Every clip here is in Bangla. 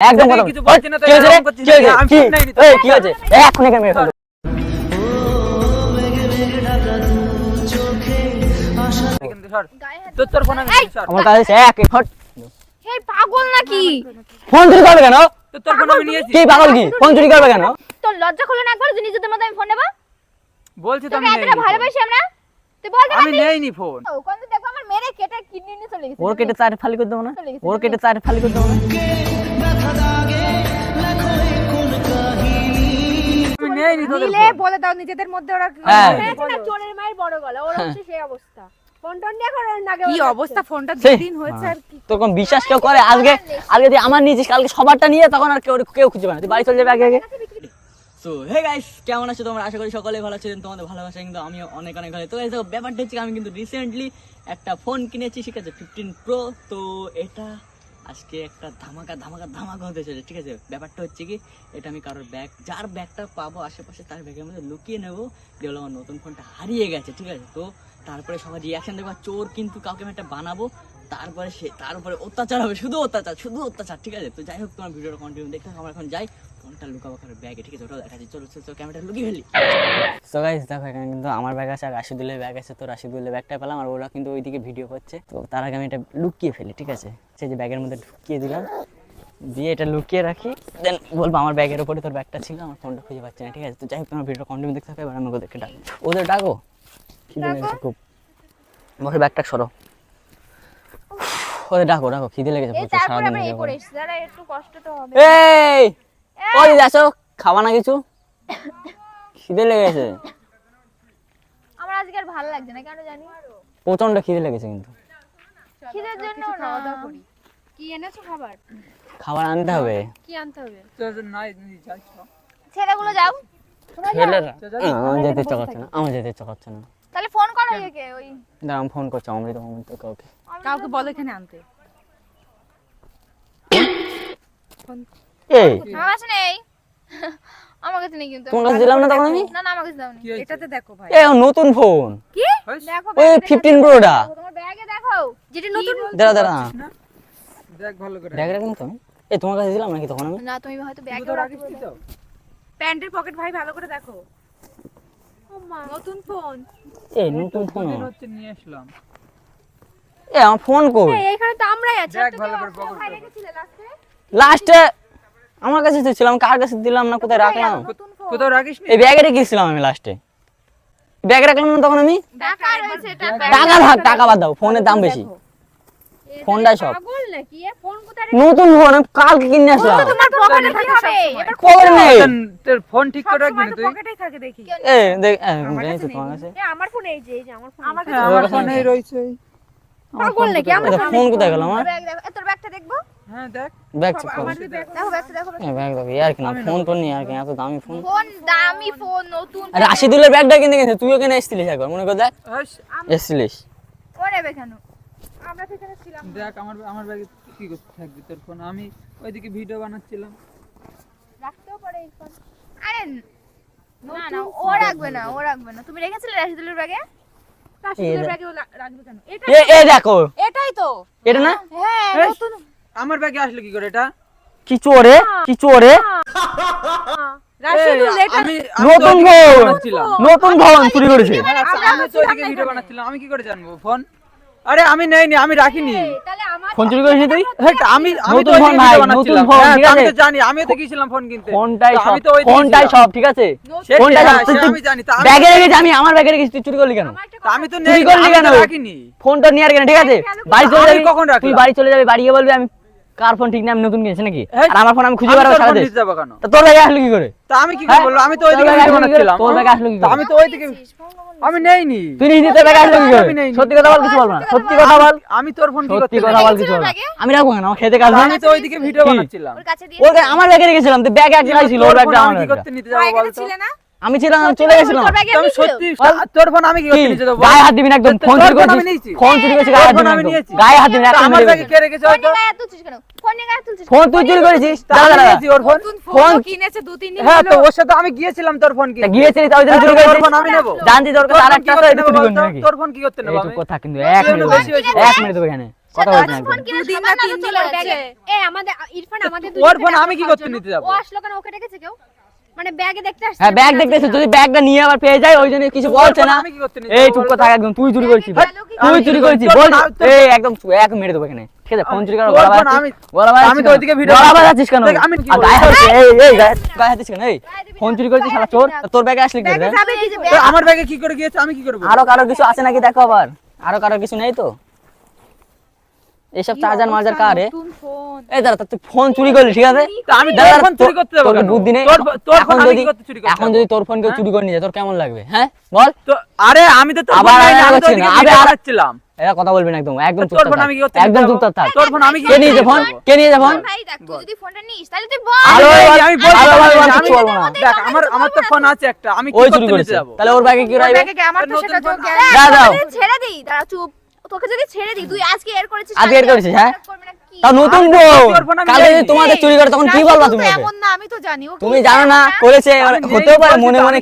একদম কথা বল। কি? হয়েছে কি হয়েছে? ফোন এখানে মেরে ফেলব। আমার কাছে এক হট হে পাগল নাকি? চুরি করবে কেন? তোর তোর ফোন আমি নিয়েছি কি পাগল কি? ফোন চুরি করবে কেন? তোর লজ্জা হলো না একবার? যে নিজেদের আমি ফোন নেব? বলছি তো আমি ভালোবাসি আমরা? তুই বলতে আমি নেইনি ফোন। কেটে কিডনি নিয়ে চলে গেছে ওর কেটে চার ফালি করে দেবো না? ওর কেটে চার ফালি করে দেবো না। বলে দাও নিজেদের মধ্যে ওরা হ্যাঁ। হয়েছে না চোরের মায়ের বড় গলা ওর হচ্ছে সেই অবস্থা। ফোনটা নিয়ে এখন ওর নাকে কি ওর অবস্থা? ফোনটা সেই। দুদিন হয়েছে আর কি। তোর কোন বিশ্বাস কেউ করে? আজকে আজকে যদি আমার নিয়েছিস কালকে সবারটা নিয়ে তখন আর কেউ কেউ খুঁজে পায় না। বাড়ি চলে যাবে আগে আগে। সো হে গাইস কেমন আছো তোমরা? আশা করি সকলে ভালো তোমাদের ভালোবাসা কিন্তু অনেক অনেক ভালো। তো দেখো, ব্যাপারটা হচ্ছে আমি কিন্তু রিসেন্টলি একটা ফোন কিনেছি, ঠিক আছে ফিফটিন প্রো তো এটা আজকে একটা ধামাকা ধামাকা ধামাকা হতে চলেছে, ঠিক আছে? ব্যাপারটা হচ্ছে কি, এটা আমি কারোর ব্যাগ যার ব্যাগটা পাবো আশেপাশে, তার ব্যাগের মধ্যে লুকিয়ে নেব। আমার নতুন ফোনটা হারিয়ে গেছে, ঠিক আছে? তো তারপরে সবাই রিয়াকশন দেখব চোর কিন্তু কাউকে আমি একটা বানাবো, তারপরে সে তারপরে অত্যাচার হবে, শুধু অত্যাচার শুধু অত্যাচার, ঠিক আছে? তো যাই হোক, তোমার ভিডিওটা কন্টিনিউ দেখতে আমরা এখন যাই। ফোনটা লুকাবো কারোর ব্যাগে ঠিক আছে? ওটা দেখা চলো চলো চলো ক্যামেরাটা লুকিয়ে ফেলি। সো গাইস দেখো এখানে কিন্তু আমার ব্যাগ আছে আর রাশিদুলের ব্যাগ আছে। তো রাশিদুলের ব্যাগটা পেলাম আর ওরা কিন্তু ওইদিকে ভিডিও করছে। তো তার আগে আমি এটা লুকিয়ে ফেলি ঠিক আছে? সেই যে ব্যাগের মধ্যে ঢুকিয়ে দিলাম দিয়ে এটা লুকিয়ে রাখি। দেন বলব আমার ব্যাগের উপরে তোর ব্যাগটা ছিল আমার ফোনটা খুঁজে পাচ্ছি না ঠিক আছে? তো যাই হোক তোমার ভিডিও কন্টিনিউ দেখতে থাকো এবার আমি ওদেরকে ডাকবো ওদের ডাকো? খিদে লেগেছে খুব বসে ব্যাগটা সরো। ওদের ডাকো ডাকো খিদে লেগেছে এই প্রচুর সারাদিন এই! ভিডিও করে করে এসেছি দাঁড়া একটু কষ্ট তো হবে এই! ও দিদি আসো খাবা না কিছু? খিদে লেগেছে। আমার আজকে আর ভালো লাগছে না কেন জানি? প্রচণ্ড খিদে লেগেছে কিন্তু। খিদের জন্য না। কি এনেছো খাবার? খাবার আনতে হবে। কি আনতে হবে। ছেলেগুলো যাও। ছেলেরা? আমার যেতে ইচ্ছা করছে না আমার যেতে ইচ্ছা করছে না। তাহলে ফোন করো একে ওই। দাঁড়া আমি ফোন করছি অমৃত অমৃত কাউকে। কাউকে বলো এখানে আনতে। এই। আমার কাছে নেই আমার কাছে নেই কিন্তু। তোমার কাছে দিলাম না তখন আমি? না না আমার কাছে দাও এটাতে দেখো ভাই। এ নতুন ফোন হইস? দেখো ওই ব্যাগে ফিফটিন প্রোটা তোমার ব্যাগে দেখো। যেটা নতুন দাঁড়া দাঁড়া। দেখ ভালো করে। দেখ রাখেন তো এ তোমার কাছে দিলাম নাকি তখন আমি? না তুমি হয়তো ব্যাগে রাখতে রাখিসনি প্যান্টের পকেট ভাই ভালো করে দেখো। নতুন ফোন এই নতুন ফোন হচ্ছে নিয়ে আসলাম। এ আমার ফোন কই? এইখানে তো আমরাই আছি। লাস্টে আমার কাছে তো ছিলাম কার কাছে দিলাম না কোথায় রাখলাম? কোথাও রাখিসনি এই ব্যাগে রেখেছিলাম আমি লাস্টে ব্যাগে রাখলাম না তখন আমি? টাকা রয়েছে এটা টাকা থাক টাকা বাদ দাও ফোনের দাম বেশি। ফোনটাই সব। পাগল নাকি? এ ফোন কোথায় নতুন ফোন আমি কালকে কিনে আসলাম। তোমার পকেটে থাকে হবে? এবার খবর নেই। তোর- ফোন ঠিক করে রাখবি না তুই? পকেটেই থাকে দেখি। এ দেখ এ, তো তোমার কাছে আমার ফোন এই যে এই যে আমার ফোন আমার আমার ফোনেই রয়েছে। পাগল নাকি? আমার ফোন কোথায় গেল আমার? তোর ব্যাগটা দেখব? হ্যাঁ দেখ। ব্যাগ চেক করো। দেখো। ব্যাগটা দেখো এ, ব্যাগ দেখো। আর কি না। ফোন তো নেই আর কি এত দামি ফোন। ফোন দামি ফোন নতুন রাশিদুলের ব্যাগটা কিনতে গেছে তুইও কেন এসেছিলিস একবার মনে কর দেখ। এসেছিলিস। ও কেন? আমরা সেখানে ছিলাম দেখ আমার আমার ব্যাগে কি করতে থাকবি তোর ফোন? আমি ওইদিকে ভিডিও বানাচ্ছিলাম। রাখতেও পারে এই ফোন। আরে না না ও রাখবে না ও রাখবে না। তুমি রেখেছিলে রাশিদুলের ব্যাগে? রাশিদের ব্যাগে রাখবে কেন? এটা এ এ দেখো। এটাই তো। এটা না? হ্যাঁ আমার ব্যাগে আসলো কি করে এটা? কি চোরে? কি চোরে? নতুন ফোন ফোন চুরি করেছে। আচ্ছা, আমি তো ওইদিকে ভিডিও বানাচ্ছিলাম আমি কি করে জানব? ফোন? আরে আমি নেইনি আমি রাখিনি। ফোন চুরি করেছিস তুই? আমি আমি তো ফোন ওইদিকে নতুন ফোন, হ্যাঁ, আমি তো জানি আমিও তো গিয়েছিলাম ফোন কিনতে। ফোনটাই সব আমি তো ওইদিকে ফোনটাই সব ঠিক আছে? ফোনটাই হ্যাঁ, সব আমি জানি ব্যাগে আমি আমার ব্যাগে তুই চুরি করলি কেন? আমি তো চুরি নেই করলি কেন রাখিনি। ফোনটা নিয়ে আর কেন ঠিক আছে? বাড়ি চলে যাবি। কখন রাখলাম? তুই বাড়ি চলে যাবি বাড়ি গিয়ে বলবি আমি। কার ফোন ঠিক না আমি নতুন কিনেছি নাকি? আর আমার ফোন আমি খুঁজে বেড়াবো তোর সারা দেশ কেন? তা তোর ব্যাগে আসলো কি করে? তা আমি কি করে? বলব? আমি তো তোর ওইদিকে ভিডিও আসলো কি করে? বানাচ্ছিলাম। তোর ব্যাগে আসলো কি করে? আমি তো ওইদিকে আমি নেইনি। তুই নিজে ব্যাগে আসলো কি করে? সত্যি কথা বল কিছু বলব না। সত্যি কথা বল। আমি তোর ফোন কি সত্যি কথা বল কিছু বল আমি রাখব আমার খেতে কাজ আমি তো ওইদিকে ভিডিও বানাচ্ছিলাম। ওর কাছে দিয়ে ওর আমার ব্যাগে রেখেছিলাম। তুই ব্যাগ এক জায়গায় ছিল ওর ব্যাগটা আমার কি করতে নিতে যাব বলতো? ছিলে না? আমি ছিলাম চলে গেছিলাম। তোর আমি সত্যি তোর ফোন আমি কি কি? করতে নিতে যাব গায়ে হাত দিবি না একদম ফোন চুরি ফোন করছিস চুরি করছিস গায়ে হাত দিবি না। গায়ে হাত দিবি না আমার দেবো। কে রেখেছে হয়তো? ফোন তুই চুরি করেছিস? আমি ওর ফোন। ফোন ফোন কিনেছে দু তিন দিন হ্যাঁ তো ওর সাথে আমি গিয়েছিলাম তোর ফোন কিনতে। গিয়েছিলি তাই চুরি তোর ফোন আমি নেব। জানছি তোর কাছে আরেকটা কি আছে করতে এটা চুরি করবি তোর ফোন কি করতে নেব আমি? কথা কিন্তু এক মিনিট। এক মিনিট দেবো এখানে কথা বলছি ফোন কিনে দুদিন না তিন দিন ব্যাগে এ আমাদের ইরফান আমাদের ওর ফোন আমি কি করতে নিতে যাব? ও আসলো কেন ওকে ডেকেছে কেউ মানে ব্যাগে দেখতে আসছে হ্যাঁ ব্যাগ দেখতেছে যদি ব্যাগটা নিয়ে আবার পেয়ে যায় ওই জন্য কিছু বলছে না। আমি কি করতে নিতে এই চুপ তো? একদম তুই চুরি করেছিস কি তুই চুরি করেছিস বল। এই একদম এক মেরে দেবো এখানে। ঠিক আছে ফোন চুরি করে তোর গলা আমি- গলা বাজাচ্ছিস আমি তো ওইদিকে ভিডিও গলা। বাজাচ্ছিস কেন? আমি? গায়ে হচ্ছে এই এই গায়ে হাতিস কেন? এই ফোন চুরি করেছিস শালা? চোর তোর ব্যাগে আসলি কি? যাবে কি আমার ব্যাগে কি করে গিয়েছে? আমি কি করব? আরও কারও কিছু আছে নাকি দেখো আবার? আরও কারও কিছু নেই তো? এইসব চার্জার মার্জার কার রে ফোন এই দাঁড়া তুই ফোন চুরি করলি ঠিক আছে? আমি তোর ফোন চুরি করতে যাব তোর বুদ্ধি নেই। তোর তোর ফোন আমি করতে চুরি করতে এখন যদি তোর ফোন কেউ চুরি করে নিয়ে যায় তোর কেমন লাগবে? হ্যাঁ? বল। তো আরে আমি তো তোর ফোন আমি তো আবার- বানাচ্ছিলাম। এরা কথা বলবি না একদম একদম তোর ফোন থাক। আমি কি করতে একদম যাব? চুপচাপ থাক। তোর ফোন আমি কি কে করতে নিয়েছে ফোন যাব? কে নিয়েছে ফোন ভাই দেখ তুই যদি ফোনটা নিস তাহলে তুই বল। আরে আরে বল, আমি আরে বল, আমি- বলব না। দেখ আমার আমার তো ফোন আছে একটা আমি কি করতে চুরি নিতে তাহলে ওর ব্যাগে কি ওর ব্যাগে কি আমার তো সেটা তো যা দাও ছেড়ে দিই দাঁড়া চুপ। তোকে যদি ছেড়ে দিই তুই আজকে এর করেছিস আজকে এর করেছিস, হ্যাঁ? নতুন আমি বউ আমি যদি তোমাদের চুরি করে তখন কি বলবা তুমি এমন না আমি তো জানি তুমি জানো না করেছে এবার হতেও পারে মনে মনে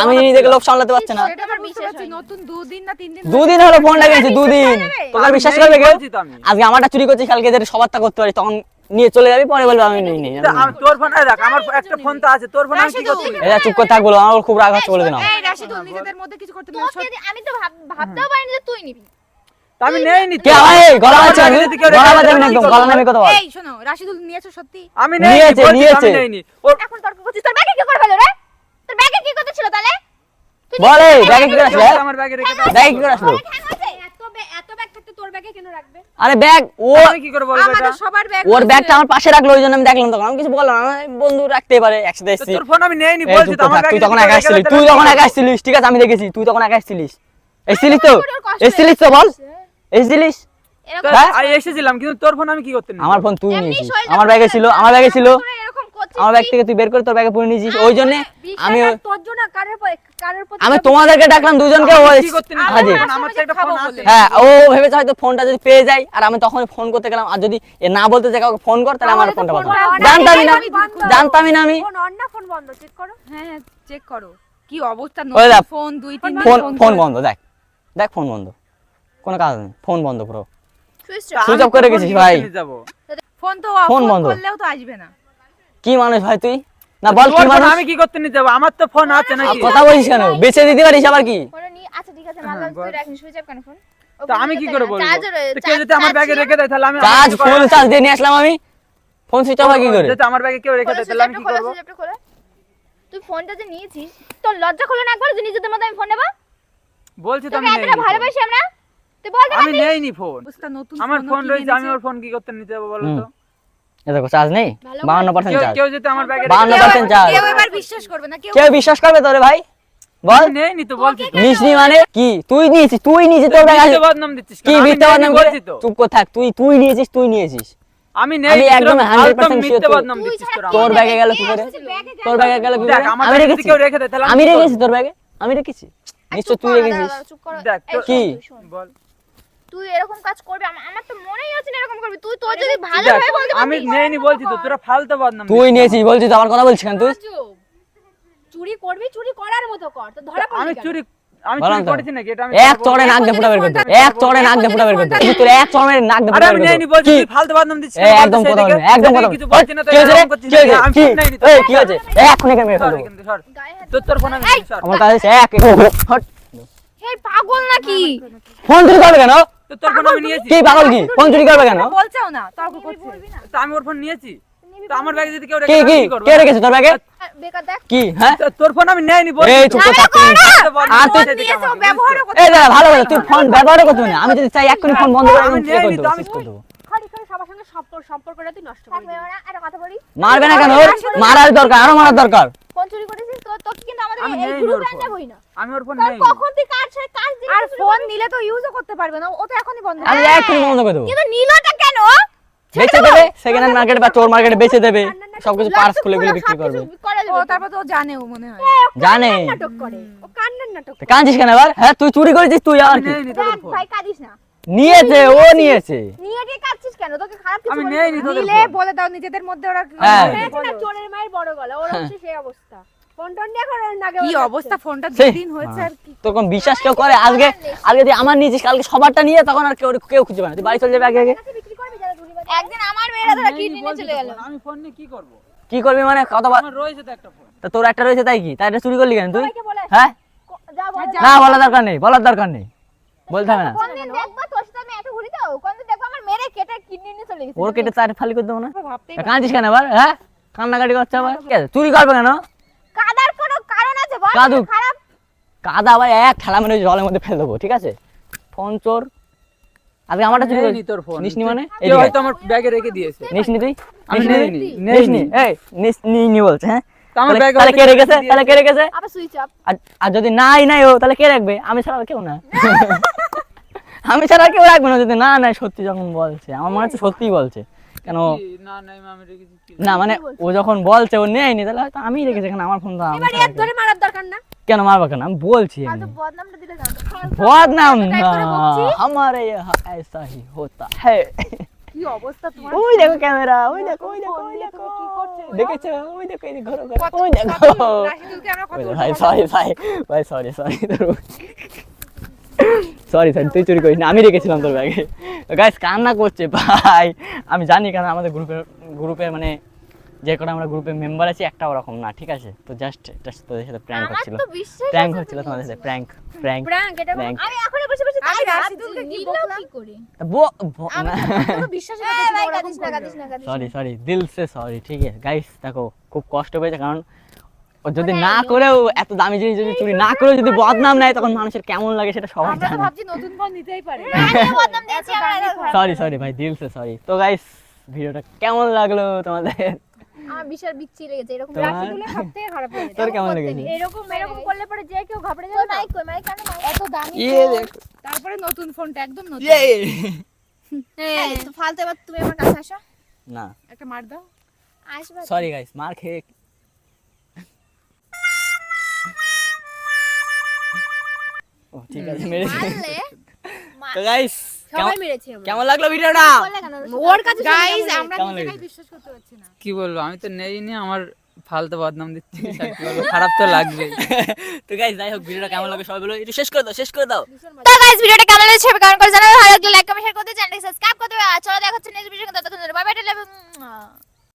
আমি কি জিনিস দেখে লোক সামলাতে পারছে না। নতুন দুদিন না তিন দিন দুদিন হলো ফোন লাগিয়েছি দুদিন। তোকে বিশ্বাস করবে কেউ? আমি। আজকে আমারটা চুরি করছিস কালকে যেটা সবারটা করতে পারিস তখন নিয়ে চলে যাবি পরে বলবি আমি নিই নি তোর ফোন এই আমার একটা ফোন তো আছে তোর ফোন আমি কি করতে এটা চুপ করে থাক বলো আমার খুব রাগ হচ্ছে বলে দিলাম। এই রাশিদুল নিজেদের মধ্যে কিছু করতে আমি তো ভাবতেও পারিনি যে তুই নিবি। আমি নেইনি কে আমার গলা বাজছে আমি ব্যাগে যদি কেউ গলা রেখে বাজাবি দেয়, না আমি একদম গলা নামে কথা বল। এই শোনো রাশিদুল নিয়েছো সত্যি। আমি নেইনি নিয়েছে, নিয়েছে। ওর এখন তর্ক করছিস তোর ব্যাগে কি করে ফেলো রে? তোর ব্যাগে কি করতে ছিল তাহলে? তুই ব্যাগে কি আসলো? আমার ব্যাগে রেখে দাও ব্যাগে কি আসলো? এত ব্যাগ এত ব্যাগ থাকতে তোর ব্যাগে কেন রাখবে? আরে ব্যাগ ও কি করে বলব এটা? সবার ব্যাগ ওর ব্যাগটা আমার পাশে রাখল ওই জন্য আমি দেখলাম তখন। আমি কিছু বললাম না বন্ধু রাখতে পারে একসাথে এসেছি। তোর ফোন আমি নেইনি বলছি তো আমার থাক, তুই তখন একা কেউ তুই তখন একা আসছিলিস ঠিক আছে আমি দেখেছি তুই তখন একা আসছিলিস। এসছিলিস তো? এসছিলিস তো বল? এসছিলিস? এরকম তো আমি এসেছিলাম কিন্তু তোর ফোন আমি কি করতে আমার ফোন তুই নিয়েছিস। আমার ব্যাগে ছিল আমার ব্যাগে ছিল। করে এরকম করছিস আমার ব্যাগ থেকে তুই বের করে তোর ব্যাগে পুরে নিয়েছিস। ওই জন্য আমি বিশ্বাস আর তোর জন্য কারোর প- কারোর প্রতি আমি তোমাদেরকে ডাকলাম দুজনকে হ্যাঁ ও ভেবেছে হয়তো ফোনটা যদি পেয়ে যায় আর আমি তখন ফোন করতে গেলাম। আর যদি এ না বলতে যে কাউকে ফোন কর তাহলে আমার ফোনটা পাবো জানতামই না। জানতামই না আমি। ফোন বন্ধ চেক করো। হ্যাঁ চেক করো। কি অবস্থা? ফোন দুই তিন ফোন ফোন বন্ধ দেখ। দেখ ফোন বন্ধ। কোনো কাজ নেই ফোন বন্ধ পুরো সুইচ আমি অফ করে ফোন গেছিস ভাই। ফোন তো ফোন বন্ধ। করলেও তো আসবে না। কি মানুষ ভাই তুই? না বল কি মানুষ? আমি কি করতে নিতে যাব? আমার তো ফোন আছে নাকি? কথা বলিস কেন? বেঁচে দিতে পারিস আবার কি? আচ্ছা ঠিক আছে হ্যাঁ, মানলাম তুই রাখিস সুইচ অফ কেন ফোন? তো আমি কি করে বলব? চার্জার কেউ যদি আমার ব্যাগে রেখে দেয় তাহলে আমি চার্জ কি ফুল চার্জ দিয়ে নিয়ে আসলাম আমি। ফোন সুইচ অফ কি করে? যদি আমার ব্যাগে কেউ রেখে দেয় তাহলে আমি কি করব? তুই ফোনটা যে নিয়েছিস তোর লজ্জা করল না একবার যে নিজেদের মতো আমি ফোন নেব? বলছি তো আমি ভালোবাসি আমরা? তুই বল আমি নেইনি ফোন নতুন আমার ফোন রয়েছে আমি ওর ফোন কি করতে নিতে যাব বলো তো? দেখো চার্জ নেই? বাউন্ন পার্সেন্ট কেউ চার্জ কেউ যদি আমার ব্যাগে বাউন্ন রেখে দেয় পার্সেন্ট চার্জ কেউ এবার বিশ্বাস করবে না কেউ কেউ বিশ্বাস করবে তোরে ভাই? বল। আমি নেইনি তো বলছি নিসনি মানে? কি? তুই নিয়েছিস তুই নিয়েছিস তোর ব্যাগ আছে বদনাম দিচ্ছিস কি মিথ্যা বদনাম বলছি তো। চুপ করে থাক তুই তুই নিয়েছিস তুই নিয়েছিস। আমি আমি একদম 100% মিথ্যে sure বদনাম তুই দিচ্ছিস ছাড়া তোর তোর ব্যাগে গেল কি করে? তোর ব্যাগে গেল কি করে? আমি রেখেছি। কেউ রেখে দেয় তাহলে আমি রেখেছি তোর ব্যাগে আমি রেখেছি নিশ্চয় তুই রেখেছিস। দেখ, কি? বল। তুই এরকম কাজ করবি আমার তো মনেই হচ্ছে না এরকম করবি। তুই তোর যদি ভালো হয় বলতে আমি। নেইনি বলছি তো তোরা ফালতু বদনাম তুই নিয়েছিস বলছিস আমার কথা বলছিস কেন তুই? চুরি করবি চুরি করার মতো কর তো ধরা আমার। আমি চুরি আমি চুরি করেছি নাকি? এটা আমি এক চড়ে নাক দিয়ে ফুটা বের করতে এক চড়ে নাক দিয়ে ফুটা বের করতে তুই তোর এক চড়ে নাক দিয়ে আরে আমি নেইনি বলছি তুই ফালতু বদনাম দিচ্ছিস একদম কথা বলবি একদম কথা কিছু বলবি না তো কি হয়েছে রে? এরকম করছিস কি হয়েছে? না, আমি কি? ফোন নেইনি এই কি হয়েছে? এখন এখানে মেরে ফেলব কিন্তু সর। গায়ে হাত তোর তোর ফোন আমি আমার কাছে এক হট হে পাগল নাকি? ফোন চুরি করবে কেন? তোর তোর ফোন আমি নিয়েছি কি পাগল কি ফোন চুরি করবে কেন বলছেও না তর্ক করছে তো আমি ওর ফোন নিয়েছি তো আমার ব্যাগে যদি কেউ রেখে কি কে রেখেছে তোর ব্যাগে বেকার দেখ কি হ্যাঁ তোর ফোন আমি নেইনি বলছি এই চুপ করে থাক আর তুই? এই দাদা ভালো কথা তুই ফোন ব্যবহার করতে না আমি যদি চাই এক্ষুনি ফোন বন্ধ করে আমি একদম ইয়ে করে নেইনি আমি করে দেবো খালি খালি সবার সঙ্গে সম্পর্ক সম্পর্কটা তুই নষ্ট থাক করে একটা কথা বলি মারবে না কেন মারার দরকার আরও মারার দরকার ফোন চুরি করেছিস তো তোকে কিন্তু আমাদের এই গ্রুপে। আনতে না আমি ওর ফোন নেই কখন তুই কাজ আর ফোন নিলে তো ইউজও করতে পারবে না ও তো এখনই বন্ধ আমি বন্ধ করে দেবো। কিন্তু নিলটা কেন? বেচে দেবে সেকেন্ড হ্যান্ড মার্কেটে বা চোর মার্কেটে বেচে দেবে সবকিছু পার্স খুলে খুলে বিক্রি করবে। ও তারপর তো ও মনে হয়। জানে। নাটক করে ও কান্নার নাটক তো কাঁদছিস কেন এবার? হ্যাঁ তুই চুরি করেছিস তুই আর কি? ভাই কাঁদিস না। নিয়েছে ও নিয়েছে। কাঁদছিস কেন? তোকে খারাপ কিছু আমি নেইনি না? তোদের বলে দাও নিজেদের মধ্যে ওরা হ্যাঁ। চোরের মায়ের বড় গলা ওর হচ্ছে সেই অবস্থা। ফোন টোন নিয়ে এখন নাগে কি অবস্থা? ফোনটা দুদিন হয়েছে আর কি? তোর বিশ্বাস কেউ করে? আজকে আজকে যদি আমার নিয়েছিস কালকে সবারটা নিয়ে তখন আর কেউ কেউ খুঁজে পাবে না। বাড়ি চলে যাবে আগে আগে। বিক্রি করবি যারা ধুলি বাজে একদিন আমার মেয়েরা ধরে নেই, নিয়ে চলে গেল। আমি ফোন নিয়ে কি করব? কি করবি মানে কত আমার রয়েছে তো একটা ফোন। তা তোর একটা রয়েছে তাই কি? তাই এটা চুরি করলি কেন তুই? হ্যাঁ? না বলার দরকার নেই বলার দরকার নেই। বলতে হবে না। কোনদিন দেখবা তোর সাথে আমি এত ঘুরি দাও কোনদিন দেখবা আমার মেরে কেটে কিডনি নিয়ে চলে গেছে। ওর কেটে তার ফালি করে দেবো না? কেন আবার হ্যাঁ? কান্নাকাটি করছে আবার। চুরি করবে কোনো? খারাপ। কাদা আবার এক ঠেলা মেরে জলের মধ্যে ফেলে দেবো ঠিক আছে? ফোন চোর আজকে আমারটা চুরি তোর ফোন। নিসনি মানে? আয়। হয়তো আমার ব্যাগে রেখে দিয়েছে। নিস নি তুই? আমি নিস নি? নেইনি, নিস নি? নেইনি। এই নিস নি নি বলছে হ্যাঁ? আমার ব্যাগে তাহলে কে রেখেছে? তাহলে কে রেখেছে? আবার সুইচ অফ আর যদি নাই নাই ও তাহলে কে রাখবে? আমি ছাড়া আর কেউ না। আমি ছাড়া আর কেউ রাখবে না যদি না নাই সত্যি যখন বলছে। আমার মনে হচ্ছে সত্যিই বলছে। কেন কি? না না আমি রেখেছি কি? না মানে ও যখন বলছে ও নেয়নি তাহলে হয়তো আমি রেখেছি কেন আমার ফোন তো আমার এবার ছাড়া এক ধরে মারার দরকার না কেন মারবো কেন আমি বলছি আর আমি তো বদনামটা দিলে জানো বদনাম টাইপ না করে বকছি। हमारे यहाँ ऐसा ही होता है কি অবস্থা তোমার ওই দেখো ক্যামেরা ওই দেখো ওই দেখো ওই দেখো দেখেছো ওই দেখো এই ঘোরো ঘোরো ওই দেখো রাশিদুলকে আমরা কত ওই দেখো, ভাই সরি ভাই ভাই সরি সরি সরি সরি তুই চুরি করিস না আমি রেখেছিলাম তোর ব্যাগে গাইস কান্না করছে ভাই। আমি জানি কারণ আমাদের গ্রুপের গ্রুপে মানে যে কটা আমরা গ্রুপে মেম্বার আছি একটা ওরকম না ঠিক আছে? তো জাস্ট জাস্ট তোদের সাথে প্র্যাঙ্ক হচ্ছিল। প্র্যাঙ্ক হচ্ছিল তোমাদের সাথে প্র্যাঙ্ক প্র্যাঙ্ক প্র্যাঙ্ক এটা আমি এখনও বসে বসে তাই রাশিদুলকে কি বকলাম? বো না। তো বিশ্বাস কাঁদিস সরি সরি দিল সে সরি ঠিক আছে। গাইস দেখো খুব কষ্ট পেয়েছে কারণ ও যদি না করেও এত দামি জিনিস যদি চুরি না করেও যদি বদনাম নেয় তখন মানুষের কেমন লাগে সেটা সবাই জানে। ভাবছি নতুন ফোন নিতেই পারে। সরি সরি ভাই দিল সে সরি তো গাইস ভিডিওটা কেমন লাগল তোমাদের? বিশাল বিচ্ছি লেগেছে এরকম তোমার? রাশিদুলের সব খারাপ হয়ে তোর কেমন লেগেছে? এরকম এরকম করলে পরে যে কেউ ঘাবড়ে যাবে না কই মাই কেন এত দামি ইয়ে তারপরে নতুন ফোনটা একদম নতুন। হ্যাঁ, তো ফালতু এবার তুমি আমার কাছে আসো। না। একটা মার দাও। আসবে। সরি গাইস মার খেয়ে ও ঠিক আছে মারলে তো গাইস সবাই মেরেছে আমরা। কেমন লাগল ভিডিওটা? ওর কাছে গাইস আমরা নিজেরাই বিশ্বাস করতে পারছি না। কি বলব? আমি তো নেইনি আমার ফালতু বদনাম দিচ্ছি। খারাপ তো লাগবেই। তো গাইস যাই হোক ভিডিওটা কেমন লাগে সবাই বলো। একটু শেষ করে দাও শেষ করে দাও। তো গাইস ভিডিওটা কেমন লেগেছে কমেন্ট করে জানাবে। ভালো লাগলে লাইক কমেন্ট শেয়ার করতে চ্যানেলটি সাবস্ক্রাইব করতে চলো দেখা হচ্ছে নেক্সট ভিডিও ততক্ষণ বাই বাই